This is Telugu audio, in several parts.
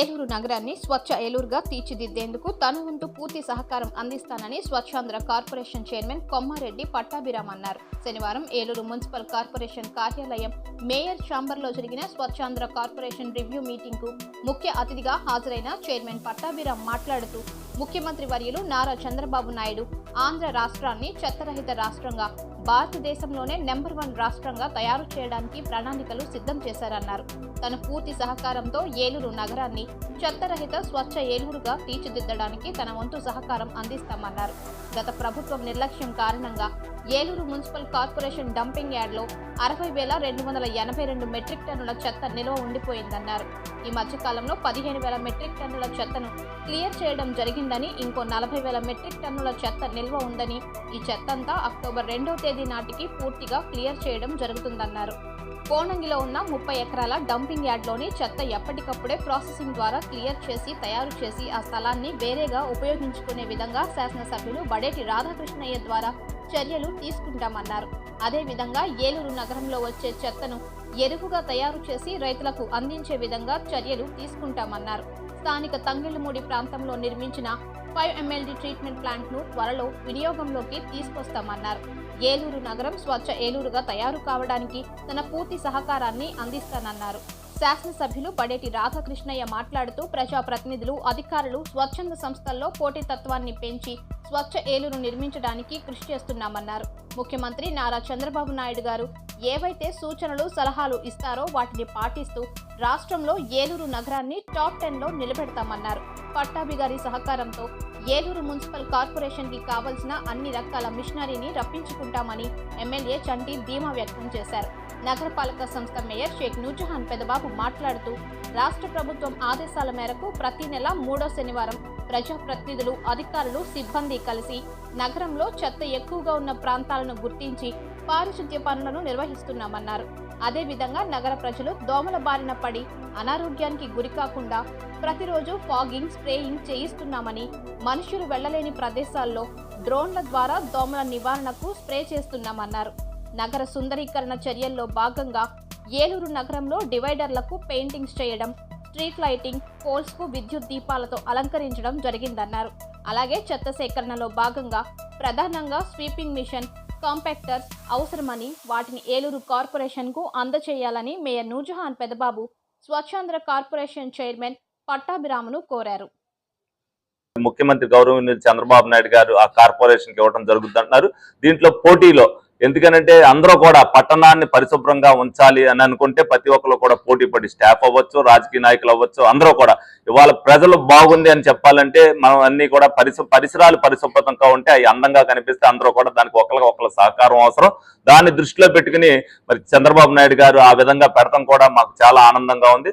ఏలూరు నగరాన్ని స్వచ్ఛ ఏలూరుగా తీర్చిదిద్దేందుకు తన వంతు పూర్తి సహకారం అందిస్తానని స్వచ్ఛాంధ్ర కార్పొరేషన్ చైర్మన్ కొమ్మారెడ్డి పట్టాభిరామ్ అన్నారు. శనివారం ఏలూరు మున్సిపల్ కార్పొరేషన్ కార్యాలయం మేయర్ ఛాంబర్లో జరిగిన స్వచ్ఛాంధ్ర కార్పొరేషన్ రివ్యూ మీటింగ్కు ముఖ్య అతిథిగా హాజరైన చైర్మన్ పట్టాభిరామ్ మాట్లాడుతూ ముఖ్యమంత్రి వర్యులు నారా చంద్రబాబు నాయుడు ఆంధ్ర రాష్ట్రాన్ని చెత్తరహిత రాష్ట్రంగా భారతదేశంలోనే నెంబర్ వన్ రాష్ట్రంగా తయారు చేయడానికి ప్రణాళికలు సిద్ధం చేశారన్నారు. తన పూర్తి సహకారంతో ఏలూరు నగరాన్ని చెత్తరహిత స్వచ్ఛ ఏలూరుగా తీర్చిదిద్దడానికి తన వంతు సహకారం అందిస్తామన్నారు. గత ప్రభుత్వం నిర్లక్ష్యం కారణంగా ఏలూరు మున్సిపల్ కార్పొరేషన్ డంపింగ్ యార్డ్లో అరవై వేల రెండు వందల ఎనభై రెండు మెట్రిక్ టన్నుల చెత్త నిల్వ ఉండిపోయిందన్నారు. ఈ మధ్యకాలంలో పదిహేను వేల మెట్రిక్ టన్నుల చెత్తను క్లియర్ చేయడం జరిగిందని ఇంకో నలభై వేల మెట్రిక్ టన్నుల చెత్త నిల్వ ఉందని ఈ చెత్తంతా అక్టోబర్ రెండో తేదీ నాటికి పూర్తిగా క్లియర్ చేయడం జరుగుతుందన్నారు. కోణంగిలో ఉన్న ముప్పై ఎకరాల డంపింగ్ యార్డ్లోని చెత్త ఎప్పటికప్పుడే ప్రాసెసింగ్ ద్వారా క్లియర్ చేసి తయారు చేసి ఆ స్థలాన్ని వేరేగా ఉపయోగించుకునే విధంగా శాసనసభ్యులు బడేటి రాధాకృష్ణయ్య ద్వారా చర్యలు తీసుకుంటామన్నారు. అదేవిధంగా ఏలూరు నగరంలో వచ్చే చెత్తను ఎరువుగా తయారు చేసి రైతులకు అందించే విధంగా చర్యలు తీసుకుంటామన్నారు. స్థానిక తంగిళ్ళమూడి ప్రాంతంలో నిర్మించిన ఫైవ్ ఎంఎల్డి ట్రీట్మెంట్ ప్లాంట్ను త్వరలో వినియోగంలోకి తీసుకొస్తామన్నారు. ఏలూరు నగరం స్వచ్ఛ ఏలూరుగా తయారు కావడానికి తన పూర్తి సహకారాన్ని అందిస్తానన్నారు. శాసనసభ్యులు పడేటి రాధాకృష్ణయ్య మాట్లాడుతూ ప్రజాప్రతినిధులు అధికారులు స్వచ్ఛంద సంస్థల్లో పోటీతత్వాన్ని పెంచి స్వచ్ఛ ఏలూరు నిర్మించడానికి కృషి చేస్తున్నామన్నారు. ముఖ్యమంత్రి నారా చంద్రబాబు నాయుడు గారు ఏవైతే సూచనలు సలహాలు ఇస్తారో వాటిని పాటిస్తూ రాష్ట్రంలో ఏలూరు నగరాన్ని టాప్ టెన్లో నిలబెడతామన్నారు. పట్టాభి గారి సహకారంతో ఏలూరు మున్సిపల్ కార్పొరేషన్కి కావలసిన అన్ని రకాల మిషనరీని రప్పించుకుంటామని ఎమ్మెల్యే చంటి ధీమా వ్యక్తం చేశారు. నగరపాలక సంస్థ మేయర్ షేక్ నూజహాన్ పెదబాబు మాట్లాడుతూ రాష్ట్ర ప్రభుత్వం ఆదేశాల మేరకు ప్రతి నెల మూడో శనివారం ప్రజాప్రతినిధులు అధికారులు సిబ్బంది కలిసి నగరంలో చెత్త ఎక్కువగా ఉన్న ప్రాంతాలను గుర్తించి పారిశుద్ధ్య పనులను నిర్వహిస్తున్నామన్నారు. అదేవిధంగా నగర ప్రజలు దోమల బారిన పడి అనారోగ్యానికి గురికాకుండా ప్రతిరోజు ఫాగింగ్ స్ప్రేయింగ్ చేయిస్తున్నామని మనుషులు వెళ్ళలేని ప్రదేశాల్లో డ్రోన్ల ద్వారా దోమల నివారణకు స్ప్రే చేస్తున్నామన్నారు. నగర సుందరీకరణ చర్యల్లో భాగంగా ఏలూరు నగరంలో డివైడర్లకు పెయింటింగ్స్ చేయడం స్ట్రీట్ లైటింగ్ పోల్స్కు విద్యుత్ దీపాలతో అలంకరించడం జరిగిందన్నారు. అలాగే చెత్త సేకరణలో భాగంగా ప్రధానంగా స్వీపింగ్ మిషన్ కాంపాక్టర్స్ అవసరమని వాటిని ఏలూరు కార్పొరేషన్కు అందచేయాలని mayor Noorjahan Pedababu Swachhandhra corporation chairman పట్టాభిరామును కోరారు. ముఖ్యమంత్రి గౌరవనీయులు చంద్రబాబు నాయుడు గారు ఆ కార్పొరేషన్ ఇవ్వడం జరుగుతుంది అంటున్నారు దీంట్లో పోటీలో ఎందుకనంటే అందరూ కూడా పట్టణాన్ని పరిశుభ్రంగా ఉంచాలి అని అనుకుంటే ప్రతి ఒక్కరు కూడా పోటీ పడి స్టాఫ్ అవ్వచ్చు రాజకీయ నాయకులు అవ్వచ్చు అందరూ కూడా. ఇవాళ ప్రజలు బాగుంది అని చెప్పాలంటే మనం అన్ని కూడా పరిశు పరిసరాలు పరిశుభ్రతంగా ఉంటే అవి అందంగా కనిపిస్తే అందరూ కూడా దానికి ఒకరికి ఒకరి సహకారం అవసరం. దాన్ని దృష్టిలో పెట్టుకుని మరి చంద్రబాబు నాయుడు గారు ఆ విధంగా పెడతాం కూడా మాకు చాలా ఆనందంగా ఉంది.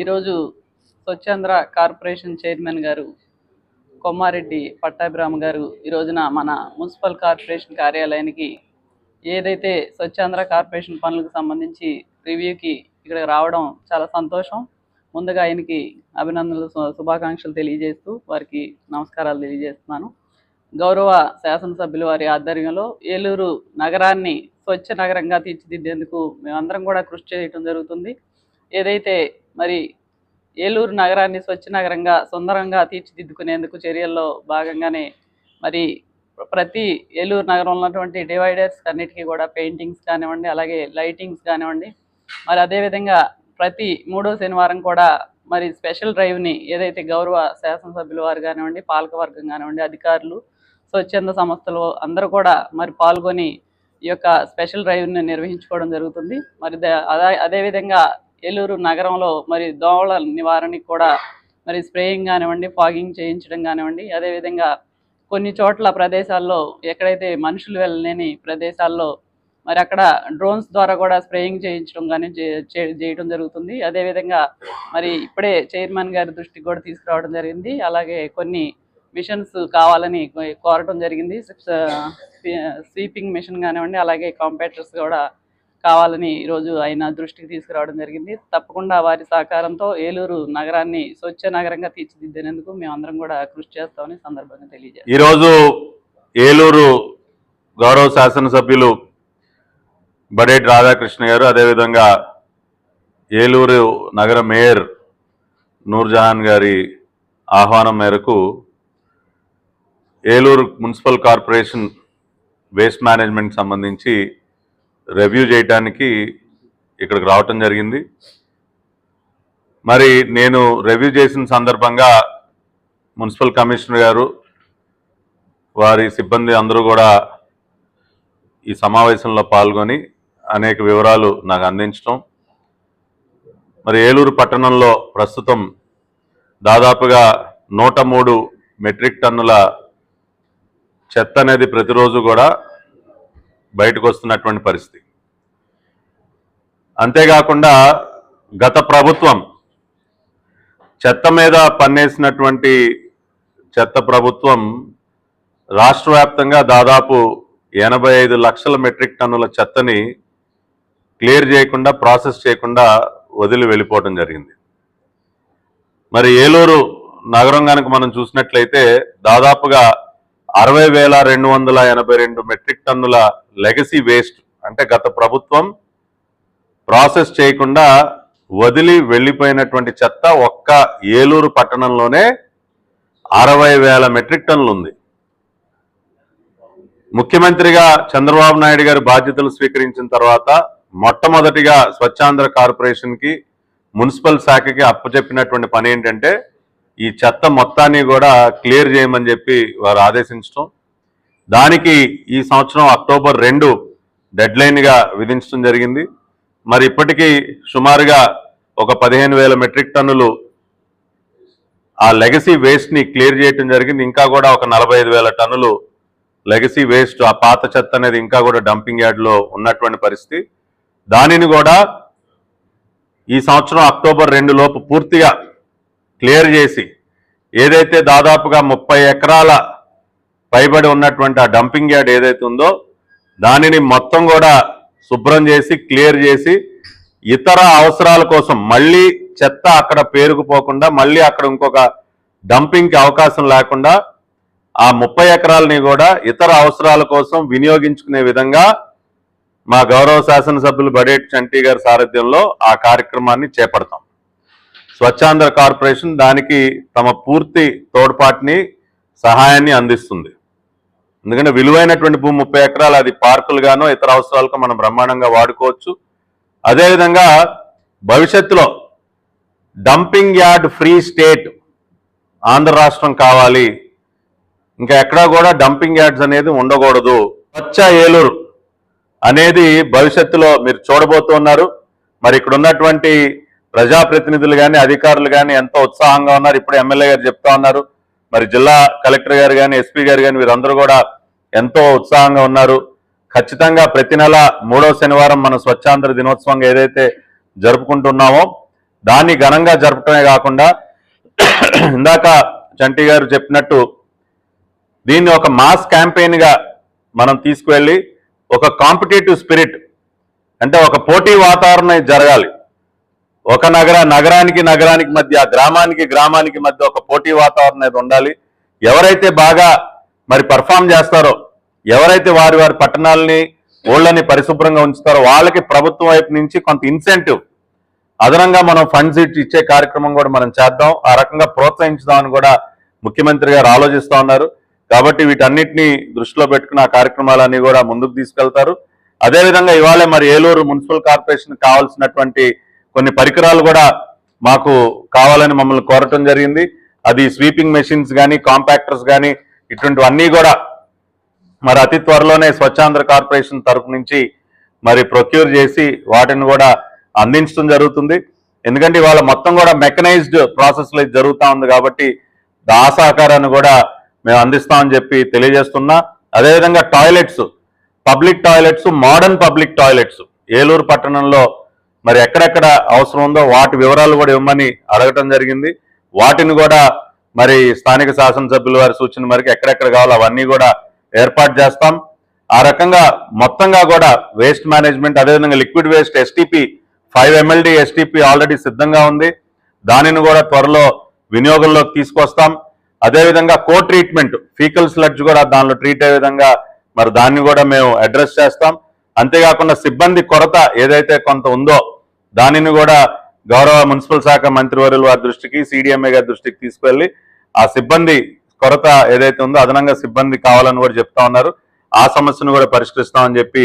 ఈరోజు స్వచ్ఛంద్ర కార్పొరేషన్ చైర్మన్ గారు కొమ్మారెడ్డి పట్టాభిరామ్ గారు ఈ రోజున మన మున్సిపల్ కార్పొరేషన్ కార్యాలయానికి ఏదైతే స్వచ్ఛాంధ్ర కార్పొరేషన్ పనులకు సంబంధించి రివ్యూకి ఇక్కడ రావడం చాలా సంతోషం. ముందుగా ఆయనకి అభినందనలు శుభాకాంక్షలు తెలియజేస్తూ వారికి నమస్కారాలు తెలియజేస్తున్నాను. గౌరవ శాసనసభ్యులు వారి ఆధ్వర్యంలో ఏలూరు నగరాన్ని స్వచ్ఛ నగరంగా తీర్చిదిద్దేందుకు మేమందరం కూడా కృషి చేయటం జరుగుతుంది. ఏదైతే మరి ఏలూరు నగరాన్ని స్వచ్ఛ నగరంగా సుందరంగా తీర్చిదిద్దుకునేందుకు చర్యల్లో భాగంగానే మరి ప్రతి ఏలూరు నగరంలో ఉన్నటువంటి డివైడర్స్ అన్నిటికీ కూడా పెయింటింగ్స్ కానివ్వండి అలాగే లైటింగ్స్ కానివ్వండి. మరి అదేవిధంగా ప్రతి మూడో శనివారం కూడా మరి స్పెషల్ డ్రైవ్ని ఏదైతే గౌరవ శాసనసభ్యుల వారు కానివ్వండి పాలకవర్గం కానివ్వండి అధికారులు స్వచ్ఛంద సంస్థలు అందరూ కూడా మరి పాల్గొని ఈ యొక్క స్పెషల్ డ్రైవ్ని నిర్వహించుకోవడం జరుగుతుంది. మరి ద- అదే అదేవిధంగా ఏలూరు నగరంలో మరి దోమల నివారణకి కూడా మరి స్ప్రేయింగ్ కానివ్వండి ఫాగింగ్ చేయించడం కానివ్వండి అదేవిధంగా కొన్ని చోట్ల ప్రదేశాల్లో ఎక్కడైతే మనుషులు వెళ్ళలేని ప్రదేశాల్లో మరి అక్కడ డ్రోన్స్ ద్వారా కూడా స్ప్రేయింగ్ చేయించడం కానీ చేయడం జరుగుతుంది. అదేవిధంగా మరి ఇప్పుడే చైర్మన్ గారి దృష్టికి కూడా తీసుకురావడం జరిగింది. అలాగే కొన్ని మిషన్స్ కావాలని కోరటం జరిగింది. స్వీపింగ్ మిషన్ uh, కానివ్వండి అలాగే కాంపేటర్స్ కూడా కావాలని ఈరోజు ఆయన దృష్టికి తీసుకురావడం జరిగింది. తప్పకుండా వారి సహకారంతో ఏలూరు నగరాన్ని స్వచ్ఛ నగరంగా తీర్చిదిద్దేందుకు మేమందరం కూడా కృషి చేస్తామని సందర్భంగా తెలియజేస్తాం. ఈరోజు ఏలూరు గౌరవ శాసనసభ్యులు బడేటి రాధాకృష్ణ గారు అదేవిధంగా ఏలూరు నగర మేయర్ నూర్జహాన్ గారి ఆహ్వానం మేరకు Eluru municipal corporation waste management సంబంధించి రివ్యూ చేయడానికి ఇక్కడికి రావటం జరిగింది. మరి నేను రివ్యూ చేసిన సందర్భంగా మున్సిపల్ కమిషనర్ గారు వారి సిబ్బంది అందరూ కూడా ఈ సమావేశంలో పాల్గొని అనేక వివరాలు నాకు అందించడం మరి ఏలూరు పట్టణంలో ప్రస్తుతం దాదాపుగా నూట మూడు మెట్రిక్ టన్నుల చెత్త అనేది ప్రతిరోజు కూడా బయటకు వస్తున్నటువంటి పరిస్థితి. అంతేకాకుండా గత ప్రభుత్వం చెత్త మీద పన్నేసినటువంటి చెత్త ప్రభుత్వం రాష్ట్ర వ్యాప్తంగా దాదాపు ఎనభై ఐదు లక్షల మెట్రిక్ టన్నుల చెత్తని క్లియర్ చేయకుండా ప్రాసెస్ చేయకుండా వదిలి వెళ్ళిపోవడం జరిగింది. మరి ఏలూరు నగరం కనుక మనం చూసినట్లయితే దాదాపుగా అరవై వేల రెండు వందల ఎనభై రెండు మెట్రిక్ టన్నుల లెగసీ వేస్ట్ అంటే గత ప్రభుత్వం ప్రాసెస్ చేయకుండా వదిలి వెళ్ళిపోయినటువంటి చెత్త ఒక్క ఏలూరు పట్టణంలోనే అరవై వేల మెట్రిక్ టన్నులు ఉంది ముఖ్యమంత్రిగా చంద్రబాబు నాయుడు గారు బాధ్యతలు స్వీకరించిన తర్వాత మొట్టమొదటిగా స్వచ్ఛాంధ్ర కార్పొరేషన్కి మున్సిపల్ శాఖకి అప్పచెప్పినటువంటి పని ఏంటంటే ఈ చెత్త మొత్తాన్ని కూడా క్లియర్ చేయమని చెప్పి వారు ఆదేశించడం దానికి ఈ సంవత్సరం అక్టోబర్ రెండు డెడ్ విధించడం జరిగింది. మరి ఇప్పటికీ సుమారుగా ఒక పదిహేను వేల మెట్రిక్ టన్నులు ఆ లెగసీ వేస్ట్ని క్లియర్ చేయటం జరిగింది. ఇంకా కూడా ఒక నలభై ఐదు వేల టన్నులు లెగసీ వేస్ట్ ఆ పాత చెత్త అనేది ఇంకా కూడా డంపింగ్ యార్డ్లో ఉన్నటువంటి పరిస్థితి. దానిని కూడా ఈ సంవత్సరం అక్టోబర్ రెండు లోపు పూర్తిగా క్లియర్ చేసి ఏదైతే దాదాపుగా ముప్పై ఎకరాల పైబడి ఉన్నటువంటి ఆ డంపింగ్ యార్డ్ ఏదైతే ఉందో దానిని మొత్తం కూడా శుభ్రం చేసి క్లియర్ చేసి ఇతర అవసరాల కోసం మళ్ళీ చెత్త అక్కడ పేరుకుపోకుండా మళ్ళీ అక్కడ ఇంకొక డంపింగ్కి అవకాశం లేకుండా ఆ ముప్పై ఎకరాలని కూడా ఇతర అవసరాల కోసం వినియోగించుకునే విధంగా మా గౌరవ శాసనసభ్యులు బడేటి చంటి గారి సారథ్యంలో ఆ కార్యక్రమాన్ని చేపడతాం. స్వచ్ఛాంధ్ర కార్పొరేషన్ దానికి తమ పూర్తి తోడ్పాటుని సహాయాన్ని అందిస్తుంది. ఎందుకంటే విలువైనటువంటి భూమి ముప్పై ఎకరాలు అది పార్కులుగానో ఇతర అవసరాలకు మనం బ్రహ్మాండంగా వాడుకోవచ్చు. అదేవిధంగా భవిష్యత్తులో dumping yard free state Andhra రాష్ట్రం కావాలి. ఇంకా ఎక్కడా కూడా డంపింగ్ యార్డ్స్ అనేది ఉండకూడదు. స్వచ్ఛ ఏలూరు అనేది భవిష్యత్తులో మీరు చూడబోతున్నారు. మరి ఇక్కడ ఉన్నటువంటి ప్రజాప్రతినిధులు కానీ అధికారులు కానీ ఎంతో ఉత్సాహంగా ఉన్నారు ఇప్పుడు ఎమ్మెల్యే గారు చెప్తా ఉన్నారు. మరి జిల్లా కలెక్టర్ గారు కానీ ఎస్పీ గారు కానీ వీరందరూ కూడా ఎంతో ఉత్సాహంగా ఉన్నారు. ఖచ్చితంగా ప్రతి నెల మూడో శనివారం మనం స్వచ్ఛాంధ్ర దినోత్సవంగా ఏదైతే జరుపుకుంటున్నామో దాన్ని ఘనంగా జరపటమే కాకుండా ఇందాక చంటి గారు చెప్పినట్టు దీన్ని ఒక మాస్ క్యాంపెయిన్గా మనం తీసుకువెళ్ళి ఒక కాంపిటేటివ్ స్పిరిట్ అంటే ఒక పోటీ వాతావరణం జరగాలి. ఒక నగర నగరానికి నగరానికి మధ్య గ్రామానికి గ్రామానికి మధ్య ఒక పోటీ వాతావరణం అనేది ఉండాలి. ఎవరైతే బాగా మరి పర్ఫామ్ చేస్తారో ఎవరైతే వారి వారి పట్టణాలని ఓళ్ళని పరిశుభ్రంగా ఉంచుతారో వాళ్ళకి ప్రభుత్వం వైపు నుంచి కొంత ఇన్సెంటివ్ అదనంగా మనం ఫండ్స్ ఇచ్చే కార్యక్రమం కూడా మనం చేద్దాం. ఆ రకంగా ప్రోత్సహించుదామని కూడా ముఖ్యమంత్రి గారు ఆలోచిస్తూ ఉన్నారు. కాబట్టి వీటన్నిటిని దృష్టిలో పెట్టుకుని ఆ కార్యక్రమాలన్నీ కూడా ముందుకు తీసుకెళ్తారు. అదేవిధంగా ఇవాళ మరి ఏలూరు మున్సిపల్ కార్పొరేషన్ కావాల్సినటువంటి కొన్ని పరికరాలు కూడా మాకు కావాలని మమ్మల్ని కోరటం జరిగింది. అది స్వీపింగ్ మెషిన్స్ కానీ కాంపాక్టర్స్ కానీ ఇటువంటివన్నీ కూడా మరి అతి త్వరలోనే స్వచ్ఛాంధ్ర కార్పొరేషన్ తరపు నుంచి మరి ప్రొక్యూర్ చేసి వాటిని కూడా అందించడం జరుగుతుంది. ఎందుకంటే ఇవాళ మొత్తం కూడా మెకనైజ్డ్ ప్రాసెస్ జరుగుతూ ఉంది కాబట్టి ఆ సహకారాన్ని కూడా మేము అందిస్తామని చెప్పి తెలియజేస్తున్నా. అదేవిధంగా toilets public toilets modern public toilets Eluru పట్టణంలో మరి ఎక్కడెక్కడ అవసరం ఉందో వాటి వివరాలు కూడా ఇవ్వమని అడగటం జరిగింది. వాటిని కూడా మరి స్థానిక శాసనసభ్యుల వారి సూచన మేరకు ఎక్కడెక్కడ కావాలో అవన్నీ కూడా ఏర్పాటు చేస్తాం. ఆ రకంగా మొత్తంగా కూడా వేస్ట్ మేనేజ్మెంట్ అదేవిధంగా liquid waste STP five MLD STP already సిద్ధంగా ఉంది. దానిని కూడా త్వరలో వినియోగంలోకి తీసుకొస్తాం. అదేవిధంగా కో ట్రీట్మెంట్ ఫీకల్ స్లడ్జ్ కూడా దానిలో ట్రీట్ అయ్యే విధంగా మరి దాన్ని కూడా మేము అడ్రస్ చేస్తాం. అంతేకాకుండా సిబ్బంది కొరత ఏదైతే కొంత ఉందో దానిని కూడా గౌరవ మున్సిపల్ శాఖ మంత్రివర్యుల వారి దృష్టికి సిడిఎంఏ గారి దృష్టికి తీసుకువెళ్ళి ఆ సిబ్బంది కొరత ఏదైతే ఉందో అదనంగా సిబ్బంది కావాలని కూడా చెప్తా ఉన్నారు. ఆ సమస్యను కూడా పరిష్కరిస్తామని చెప్పి